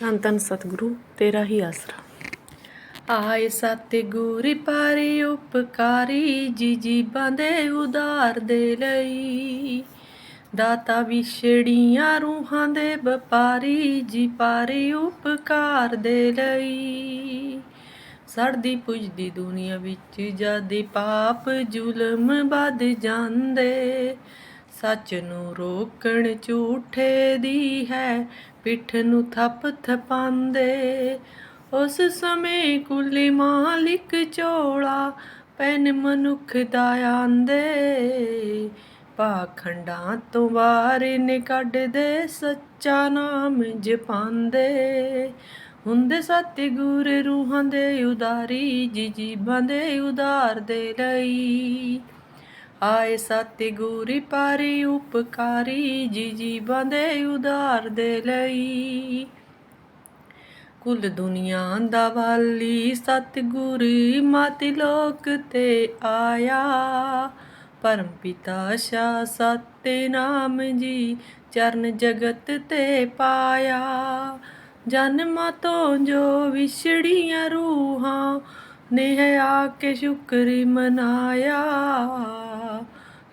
ਧੰਨ ਧੰਨ ਸਤਿਗੁਰੂ, ਤੇਰਾ ਹੀ ਆਸਰਾ। ਆਏ ਸਤਿਗੁਰ ਪਾਰੇ ਉਪਕਾਰੀ, ਜੀ ਜੀਬਾਂ ਦੇ ਉਦਾਰ ਦੇ ਲਈ। ਦਾਤਾ ਵਿਛੜੀਆਂ ਰੂਹਾਂ ਦੇ ਵਪਾਰੀ, ਜੀ ਪਾਰੇ ਉਪਕਾਰ ਦੇ ਲਈ। ਸੜਦੀ ਪੁੱਜਦੀ ਦੁਨੀਆ ਵਿੱਚ, ਜਦ ਪਾਪ ਜ਼ੁਲਮ ਵੱਧ ਜਾਂਦੇ। ਸੱਚ ਨੂੰ ਰੋਕਣ ਝੂਠੇ ਦੀ ਹੈ, ਪਿੱਠ ਨੂੰ ਥੱਪ ਥਪਾਉਂਦੇ। ਉਸ ਸਮੇਂ ਕੁੱਲੀ ਮਾਲਿਕ ਚੋਲਾ ਪੈਨ ਮਨੁੱਖ ਦਾ ਆਂਦੇ ਪਾਖੰਡਾਂ ਤੋਂ ਬਾਹਰ ਨੇ ਕੱਢਦੇ, ਸੱਚਾ ਨਾਮ ਜਪਾਂਦੇ ਹੁੰਦੇ ਸਤਿਗੁਰ ਰੂਹਾਂ ਦੇ ਉਦਾਰੀ ਜੀ ਜੀਬਾਂ ਦੇ ਉਦਾਰ ਦੇ ਲਈ। ਆਏ ਸਤਿਗੁਰੀ ਪਾਰੀ ਉਪਕਾਰੀ, ਜੀ ਜੀਬਾਂ ਦੇ ਉਦਾਰ ਦੇ ਲਈ। ਕੁਲ ਦੁਨੀਆ ਦਾ ਵਾਲੀ ਸਤਿਗੁਰੀ, ਮਾਤੀ ਲੋਕ ਤੇ ਆਇਆ। ਪਰਮ ਪਿਤਾ ਸ਼ਾ ਸਤਿਨਾਮ ਜੀ, ਚਰਨ ਜਗਤ ਤੇ ਪਾਇਆ। ਜਨਮਾਂ ਤੋਂ ਜੋ ਵਿਛੜੀਆਂ ਰੂਹਾਂ ਨੇ ਆ ਕੇ ਸ਼ੁਕਰੀ ਮਨਾਇਆ।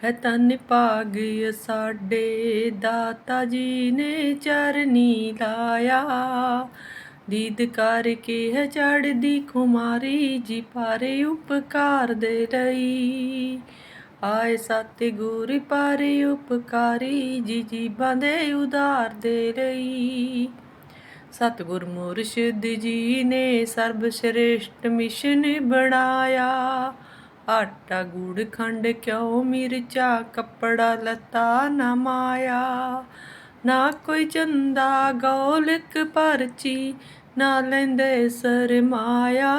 ਹੈ ਤਨ ਭਾਗ ਸਾਡੇ, ਦਾਤਾ ਜੀ ਨੇ ਚਰਨੀ ਲਾਇਆ। ਦੀਦ ਕਰਕੇ ਹੈ ਚੜਦੀ ਕੁਮਾਰੀ ਜੀ ਪਾਰੇ ਉਪਕਾਰ ਦੇ ਲਈ। ਆਏ ਸਤਿਗੁਰ ਪਾਰੇ ਉਪਕਾਰੀ, ਜੀ ਜੀਬਾਂ ਦੇ ਉਧਾਰ ਦੇ ਲਈ। ਸਤਿਗੁਰ ਮੁਰਸ਼ਿਦ ਜੀ ਨੇ ਸਰਬ ਸ਼੍ਰੇਸ਼ਟ ਮਿਸ਼ਨ ਬਣਾਇਆ। ਆਟਾ ਗੂੜ ਖੰਡ ਕਿਉ ਮਿਰਚਾ, ਕੱਪੜਾ, ਲਤਾ, ਨਾ ਮਾਇਆ, ਨਾ ਕੋਈ ਚੰਦਾ, ਗੋਲਕ ਪਰਚੀ, ਨਾ ਲੈਂਦੇ ਸਰਮਾਇਆ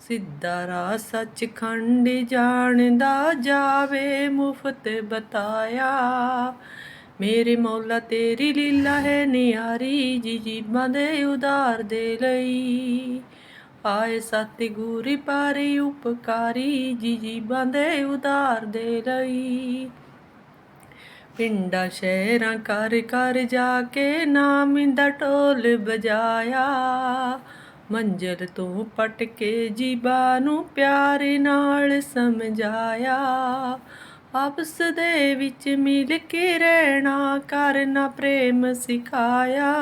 ਸਿੱਧਾ ਰਾ ਸੱਚਖੰਡ ਜਾਣਦਾ ਜਾਵੇ, ਮੁਫਤ ਬਤਾਇਆ। ਮੇਰੇ ਮੌਲਾ, ਤੇਰੀ ਲੀਲਾ ਹੈ ਨਿਆਰੀ ਜੀ ਜੀਬਾਂ ਦੇ ਉਦਾਰ ਦੇ ਲਈ। ਆਏ ਸਤਿਗੁਰ ਪਾਰੇ ਉਪਕਾਰੀ ਜੀ ਜੀਬਾਂ ਦੇ ਉਧਾਰ ਦੇ ਲਈ। ਪਿੰਡਾਂ ਸ਼ਹਿਰਾਂ ਘਰ ਘਰ ਜਾ ਕੇ ਨਾਮ ਦਾ ਢੋਲ ਬਜਾਇਆ ਮੰਜ਼ਲ ਤੋਂ ਪਟ ਕੇ ਜੀਬਾਂ ਨੂੰ ਪਿਆਰੇ ਨਾਲ ਸਮਝਾਇਆ। ਆਪਸ ਦੇ ਵਿੱਚ ਮਿਲ ਕੇ ਰਹਿਣਾ ਕਰਨਾ ਪ੍ਰੇਮ ਸਿਖਾਇਆ।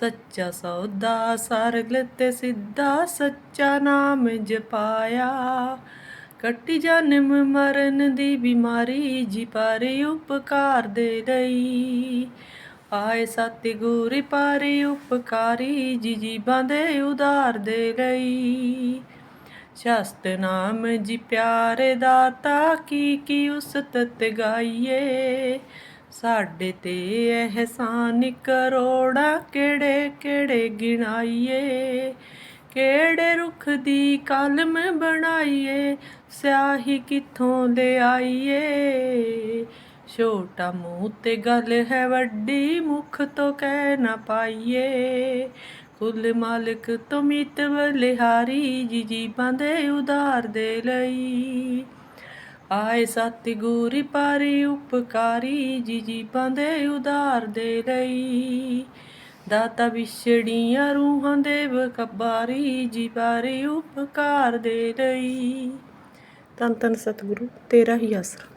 ਸੱਚਾ ਸੌਦਾ ਸਰਲ ਤੇ ਸਿੱਧਾ, ਸੱਚਾ ਨਾਮ ਜਪਾਇਆ। ਕੱਟੀ ਜਨਮ ਮਰਨ ਦੀ ਬਿਮਾਰੀ, ਜੀ ਪਾਰੇ ਉਪਕਾਰ ਦੇ ਲਈ। ਆਏ ਸਤਿਗੁਰ ਪਾਰੇ ਉਪਕਾਰੀ, ਜੀ ਜੀਬਾਂ ਦੇ ਉਧਾਰ ਦੇ ਲਈ। ਸ਼ਸਤ ਨਾਮ, ਜੀ ਪਿਆਰੇ ਦਾਤਾ ਕੀ ਕੀ ਉਸਤਤ ਗਾਈਏ। ਸਾਡੇ ਤੇ ਅਹਿਸਾਨ ਕਰੋੜਾ ਕਿਹੜੇ ਕਿਹੜੇ ਗਿਣਾਈਏ, ਕਿਹੜੇ ਰੁੱਖ ਦੀ ਕਲਮ ਬਣਾਈਏ, ਸਿਆਹੀ ਕਿੱਥੋਂ ਲਿਆਈਏ। ਛੋਟਾ ਮੂੰਹ ਤੇ ਗੱਲ ਹੈ, ਵੱਡੀ ਮੁਖ ਤੋਂ ਕਹਿ ਨਾ ਪਾਈਏ। ਕੁੱਲ ਮਾਲਕ ਤੋਂ ਮਿਤ ਬਲਿਹਾਰੀ ਜੀ ਜੀਬਾਂ ਦੇ ਉਧਾਰ ਦੇ ਲਈ। ਆਏ ਸਤਿਗੁਰ ਪਾਰੀ ਉਪਕਾਰੀ ਜੀ ਜੀਬਾਂ ਦੇ ਉਧਾਰ ਦੇ ਲਈ। ਦਾਤਾ ਵਿਛੜੀਆਂ ਰੂਹਾਂ ਦੇ ਵਕਬਾਰੀ ਜੀ ਪਾਰੀ ਉਪਕਾਰ ਦੇ ਲਈ। ਧੰਨ ਧੰਨ ਸਤਿਗੁਰੂ, ਤੇਰਾ ਹੀ ਆਸਰਾ।